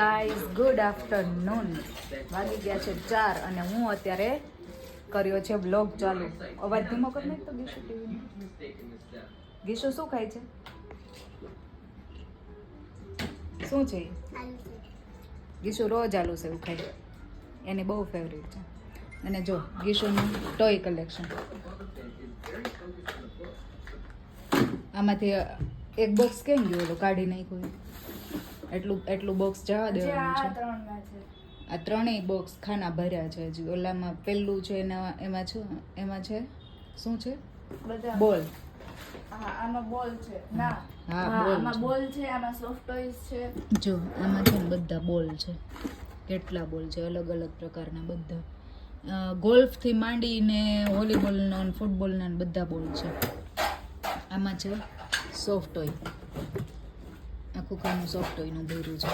Guys good afternoon વાગી ગયા છે ચાર અને હું અત્યારે કર્યો છે બ્લોગ ચાલુ. અવાજ ધીમો કરી નાખ તો ગીશુ ટીવી ગીશુ શું ખાય છે? શું છે? ગીશુ રોજ આલુ એવું ખાય. એની બહુ ફેવરેટ છે. અને જો, ગીશુનું ટોય કલેક્શન આમાંથી એક બોક્સ કેમ ગયું? કાઢી નાખ્યું. એટલું એટલું બોક્સ જવા દેવાનું છે. આ ત્રણેય બોક્સ ખાના ભર્યા છે હજી. ઓલામાં પેલું છે એના એમાં છે એમાં છે? શું છે? બોલ. આમાં બોલ છે. ના. હા, આમાં. બોલ છે આમાં સોફ્ટ ટોયસ છે. જો આમાં છે ને બધા બોલ છે. કેટલા બોલ છે અલગ અલગ પ્રકારના બધા. ગોલ્ફથી માંડીને વોલીબોલનો ફૂટબોલના બધા બોલ છે. આમાં છે સોફ્ટ ટોય ખાનું સોફ્ટ ટોયનું ભર્યું છે.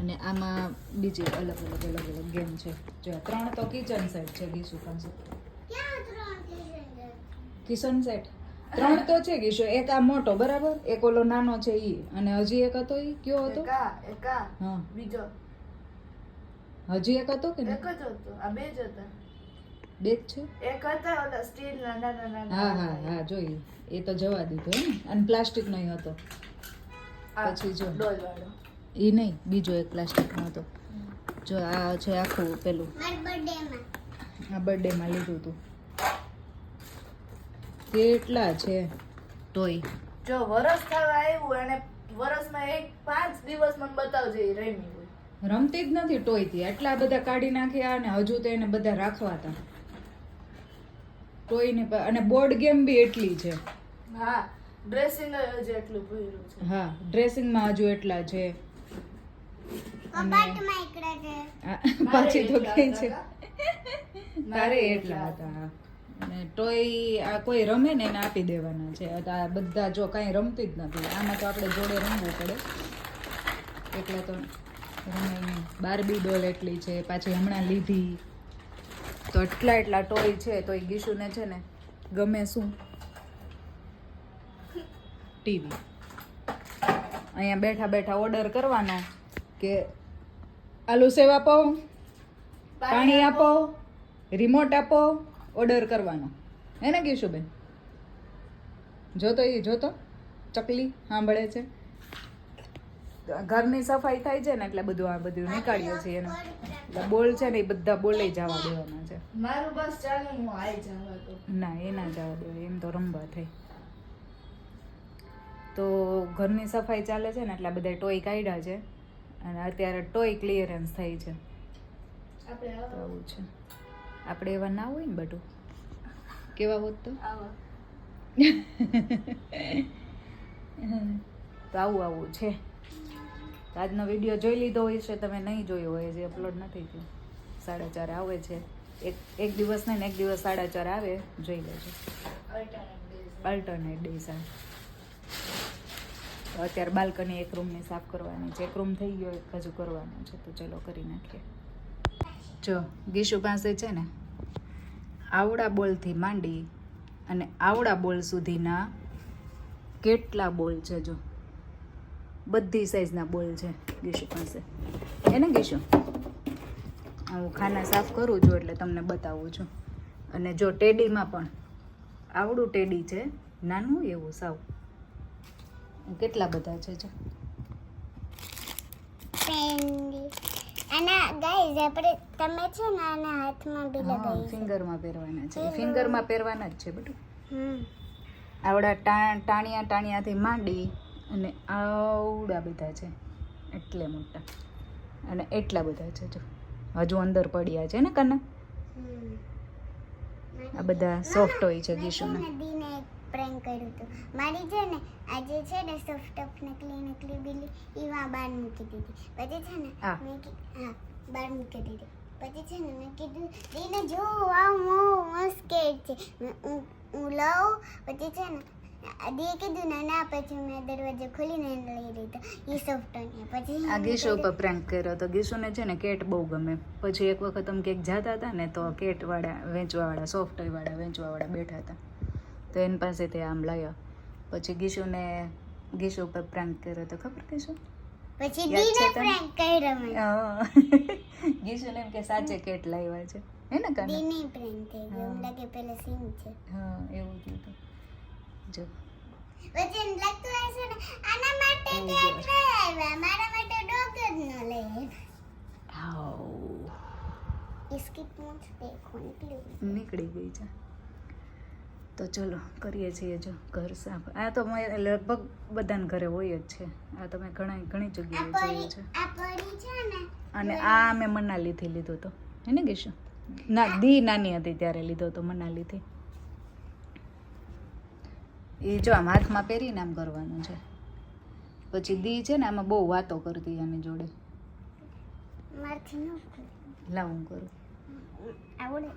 અને આમાં બીજી અલગ અલગ અલગ અલગ ગેમ છે. જો ત્રણ તો કિચન સેટ છે ગીસુ પાસે કિચન સેટ ત્રણ તો છે ગીસુ એક આ મોટો બરાબર? એક ઓલો નાનો છે ઈ. અને હજી એક હતો ઈ? કયો હતો? એક એક હા. બીજો. હજી એક હતો કે એક જ હતો. આ બે જ હતા. બે જ છે? એક હતા ઓલા સ્ટીલ નાના નાના હા હા હા જોઈ. એ તો જવા દીધો ને અને પ્લાસ્ટિક નો હતો. પછી જો. એ નહીં બીજો એક પ્લાસ્ટિકનો હતો. જો આ છે આખું પેલું. આ બર્થડે માં લીધું હતું કેટલા છે? ટોય જો વરસ થવા આવ્યું અને વરસમાં એક પાંચ દિવસ મને બતાવજે એ રમી હોય. રમતી જ નથી ટોયથી એટલા બધા કાઢી નાખ્યા અને હજુ તો એને બધા રાખવા હતા. ટોયની અને બોર્ડ ગેમ બી એટલી છે. હા. ડ્રેસિંગ જ એટલું ભર્યું છે. હા ડ્રેસિંગમાં હજુ એટલા છે. પાછી તો કઈ છે. તારે એટલા હતા. અને ટોય આ કોઈ રમે ને એને આપી દેવાના છે. આ બધા જો કાંઈ રમતી જ નથી. આમાં તો આપણે જોડે રમવું પડે. એટલે તો નહીં બારબી ડોલ એટલી છે પાછી હમણાં લીધી. તો એટલા એટલા ટોય છે તો એ ગીશુને છે ને ગમે શું ટીવી. અહીંયા બેઠા બેઠા ઓર્ડર કરવાનો કે આલુ સેવ આપો પાણી આપો રિમોટ આપો ઓર્ડર કરવાનો. હે ને કીશુબેન? જોતો એ જોતો? ચકલી સાંભળે છે. ઘરની સફાઈ થાય છે ને એટલે બધું આ બધું નીકાળીએ છીએ એને. એટલે બોલ છે ને એ બધા બોલે જવા દેવાના છે. મારું બસ ચાલે હું આઈ જવા તો ના એ ના જવા દેવાય એમ તો રમવા થાય તો ઘરની સફાઈ ચાલે છે ને એટલે બધા ટોય કાઢ્યા છે. અને અત્યારે ટોય ક્લિયરન્સ થાય છે. આવું. છે. આપણે એવા ના હોય ને બધું કેવા હોત તો? તો આવું આવું છે. આજનો વીડિયો જોઈ લીધો હોય છે તમે નહીં જોયો હોય જે અપલોડ નથી થયો. સાડા ચાર આવે છે. એક એક દિવસ નહીં ને એક દિવસ સાડા ચાર આવે. જોઈ લેજો. અલ્ટરનેટ ડેઝ આવે. અત્યારે બાલ્કની એક રૂમની સાફ કરવાની છે. એક રૂમ થઈ ગયો, એક હજુ કરવાનો છે. તો ચલો કરી નાખીએ. જો, ગીશુ પાસે છે ને, આવડા બોલથી માંડી અને આવડા બોલ સુધીના કેટલા બોલ છે જો. બધી સાઈઝના બોલ છે ગીશુ પાસે. એને ગીશુ? હું ખાના સાફ કરું છું એટલે તમને બતાવું છું. અને જો ટેડીમાં પણ આવડું ટેડી છે, નાનું એવું સાવ. કેટલા બધા છે જો? આના ગાઈઝ આપણે તમે છે ને આના હાથમાં બી લગાવી ફિંગરમાં પહેરવાના છે. ફિંગરમાં પહેરવાના જ છે બધું. હમ. આવડા ટાણિયા ટાણિયાથી માંડી અને આવડા બધા છે. એટલે મોટા. અને એટલા બધા છે જો. હજુ અંદર પડ્યા છે ને કન્ના આ બધા સોફ્ટ હોય છે ગીશુના પ્રેન્ક કર્યું હતું. મારી છે ને આજે છે ને સોફ્ટ અપ નકલી નકલી એ એવા બહાર મૂકી દીધી. પછી છે ને. મેં હા બહાર મૂકી દીધી. પછી છે ને મેં કીધું દીને જો આ મો મસ્ત કેટ છે. હું લઉં પછી છે ને દીએ કીધું ને ના પછી મેં દરવાજો ખોલીને લઈ લીધો. એ સોફ્ટ પછી આ ગીશો ઉપર પ્રેન્ક કર્યો તો ગીશુને છે ને કેટ બહુ ગમે. પછી એક વખત અમે ક્યાંક જતા હતા ને તો કેટ વાળા વેચવાવાળા સોફ્ટ વાળા વેચવાવાળા બેઠા હતા. તો એની પાસે તે આમ લાવ્યો પછી ગીશુને ગીશુ ઉપર પ્રાંક કર્યો તો ખબર કીશું પછી દીને પ્રાંક કર્યો ગીશુને એમ કે સાચે કેટ લાવ્યા છે. હે ને કાના? દીને પ્રાંક કર્યો. એમ સીન છે. હા એવું જ હતું. જો. હાઉ. ઇસકી પૂંછ દેખો નીકળી ગઈ છે. તો ચલો કરીએ છીએ જો ઘર સાફ. આ તો મેં લગભગ બધાને ઘરે હોય જ છે. આ તો મેં ઘણા ઘણી જગ્યાએ જોયું છે. અને આ મેં મનાલીથી લીધો હતો હે ને ગીશું ના દી નાની હતી ત્યારે લીધો હતો મનાલીથી. એ જો આમ હાથમાં પહેરીને આમ કરવાનું છે. પછી દી છે ને આમાં બહુ વાતો કરતી આની જોડે. લાવું લાવ હું કરું. આવડે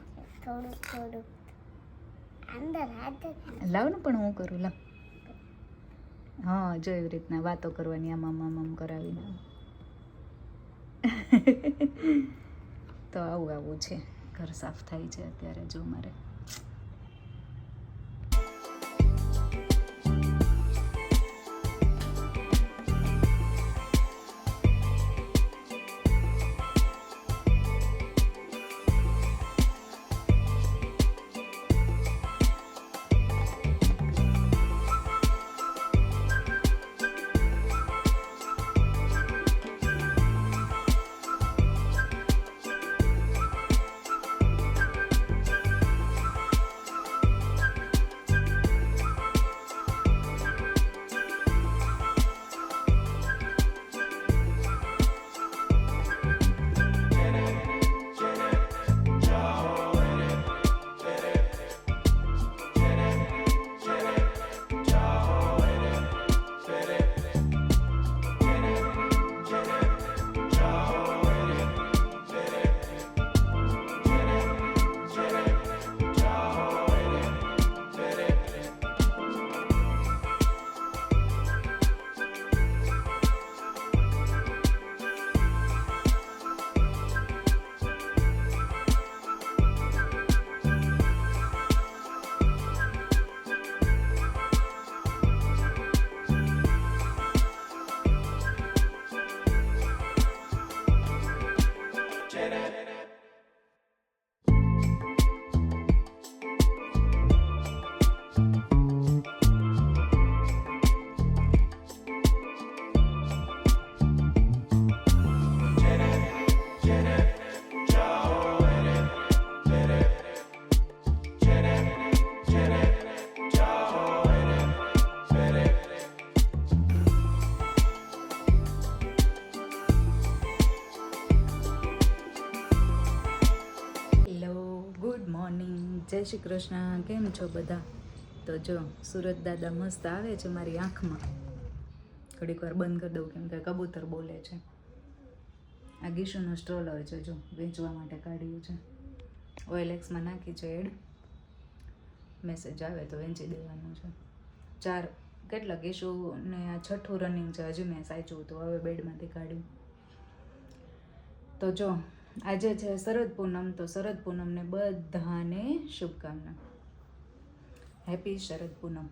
થોડું થોડું અંદર લાવ ને પણ હું કરું લાવ હા, જો એવી રીતના વાતો કરવાની આમ આમ આમ કરાવીને. તો આવું આવું છે. ઘર સાફ થાય છે અત્યારે, જો મારે. શ્રી કૃષ્ણ. કેમ છો બધા? તો જો, સુરત દાદા મસ્ત આવે છે મારી આંખમાં. ઘડીક વાર બંધ કરી દઉં, કેમ કે કબૂતર બોલે છે. આ ગીશુનું સ્ટ્રોલર છે જો, વેચવા માટે કાઢ્યું છે. ઓએલએક્સમાં નાખી છે એડ. મેસેજ આવે તો વેચી દેવાનું છે. ચાર, કેટલા ગીશુને આ છઠ્ઠું રનિંગ છે, હજી મેં સાચું હતું હવે બેડમાંથી કાઢ્યું. તો જો આજે છે શરદ પૂનમ, તો શરદ પૂનમને બધાને શુભકામના. હેપી શરદ પૂનમ.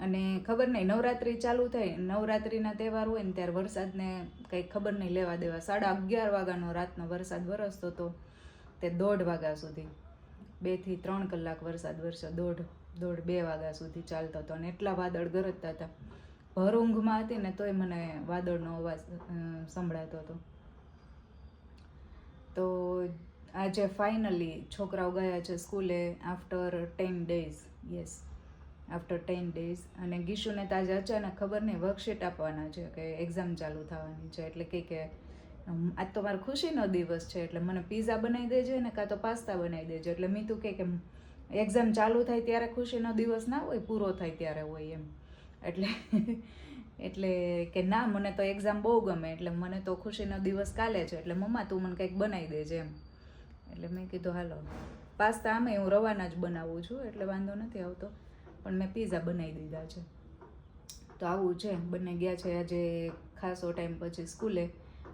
અને ખબર નહીં, નવરાત્રિ ચાલુ થાય નવરાત્રિના તહેવાર હોય ને ત્યારે વરસાદને કંઈ ખબર નહીં લેવા દેવા. સાડા અગિયાર વાગ્યાનો રાતનો વરસાદ વરસતો હતો તે દોઢ વાગ્યા સુધી બેથી ત્રણ કલાક વરસાદ વરસ્યો, દોઢ દોઢ બે વાગ્યા સુધી ચાલતો હતો અને એટલા વાદળ ગરજતા હતા. ભર ઊંઘમાં હતી ને તોય મને વાદળનો અવાજ સંભળાતો હતો. તો આજે ફાઇનલી છોકરાઓ ગયા છે સ્કૂલે after ten days yes after ten days અને ગીશુને તો આજે અચાનક ખબર નહીં વર્કશીટ આપવાના છે કે એક્ઝામ ચાલુ થવાની છે. એટલે કે કે આજ તો મારો ખુશીનો દિવસ છે, એટલે મને પીઝા બનાવી દેજે ને કાં તો પાસ્તા બનાવી દેજે. એટલે મેં તું કે કે, એક્ઝામ ચાલુ થાય ત્યારે ખુશીનો દિવસ ના હોય, પૂરો થાય ત્યારે હોય એમ. એટલે એટલે કે ના, મને તો એક્ઝામ બહુ ગમે, એટલે મને તો ખુશીનો દિવસ કાલે છે, એટલે મમ્મા તું મને કંઈક બનાવી દેજે એમ. એટલે મેં કીધું, હાલો, પાસ્તા આમે, હું રવાના જ બનાવું છું, એટલે વાંધો નથી આવતો, પણ મેં પીઝા બનાવી દીધા છે. તો આવું છે, બંને ગયા છે આજે ખાસો ટાઈમ પછી સ્કૂલે,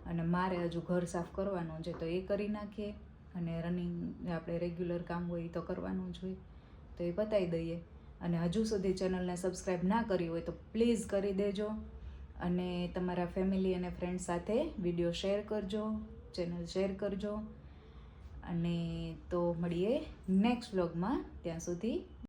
અને મારે હજુ ઘર સાફ કરવાનું છે, તો એ કરી નાખીએ, અને રનિંગ આપણે રેગ્યુલર કામ હોય એ તો કરવાનું જ હોય, તો એ બતાવી દઈએ. અને હજુ સુધી ચેનલને સબસ્ક્રાઈબ ના કરી હોય તો પ્લીઝ કરી દેજો અને તમારા ફેમિલી અને ફ્રેન્ડ સાથે વીડિયો શેર કરજો, ચેનલ શેર કરજો. અને તો મળીએ નેક્સ્ટ વ્લોગમાં. ત્યાં સુધી